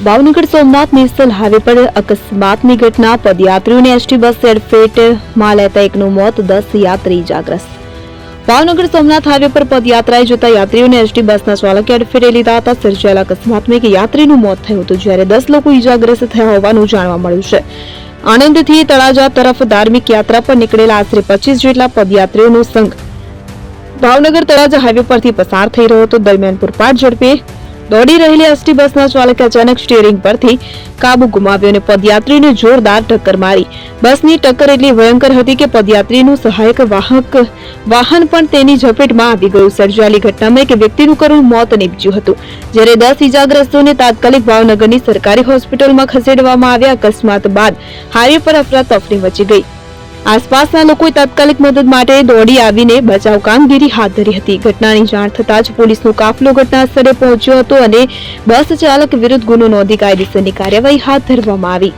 Bhavnagar Somnath national highway પર અકસ્માતની ઘટના, પદયાત્રીઓને એસટી બસ એડફેટમાં લેતા એકનું મોત, દસ યાત્રી ઇજાગ્રસ્ત. ભાવનગર સોમનાથ હાઈવે પર પદયાત્રાએ જતા યાત્રીઓને એસટી બસના ચાલકે અડફેટે લીધા હતા. સર્જાયેલા અકસ્માતમાં એક યાત્રીનું મોત થયું હતું, જ્યારે દસ લોકો ઇજાગ્રસ્ત થયા હોવાનું જાણવા મળ્યું છે. આણંદથી તળાજા તરફ ધાર્મિક યાત્રા પર નીકળેલા આશરે પચીસ જેટલા પદયાત્રીઓનો સંઘ ભાવનગર તળાજા હાઈવે પરથી પસાર થઈ રહ્યો હતો. દરમિયાન પૂરપાટ ઝડપે દોડી રહેલી એસટી બસના ચાલકે અચાનક સ્ટીયરિંગ પરથી કાબુ ગુમાવ્યો અને પદયાત્રીને જોરદાર ટક્કર મારી. બસની ટક્કર એટલી ભયંકર હતી કે પદયાત્રીનું સહાયક વાહક, વાહન પણ તેની ઝપેટમાં આવી ગયું. સર્જાયેલી ઘટનામાં એક વ્યક્તિનું કરુણ મોત નીપજ્યું હતું, જ્યારે દસ ઇજાગ્રસ્તોને તાત્કાલિક ભાવનગરની સરકારી હોસ્પિટલમાં ખસેડવામાં આવ્યા. અકસ્માત બાદ હાઈવે પર અફરાતફરી મચી ગઈ. આસપાસના લોકોએ તાત્કાલિક મદદ માટે દોડી આવીને બચાવ કામગીરી હાથ ધરી હતી. ઘટનાની જાણ થતાં જ પોલીસનો કાફલો ઘટના સ્થળે પહોંચ્યો હતો અને બસ ચાલક વિરુદ્ધ ગુનો નોંધી કાયદેસરની કાર્યવાહી હાથ ધરવામાં આવી.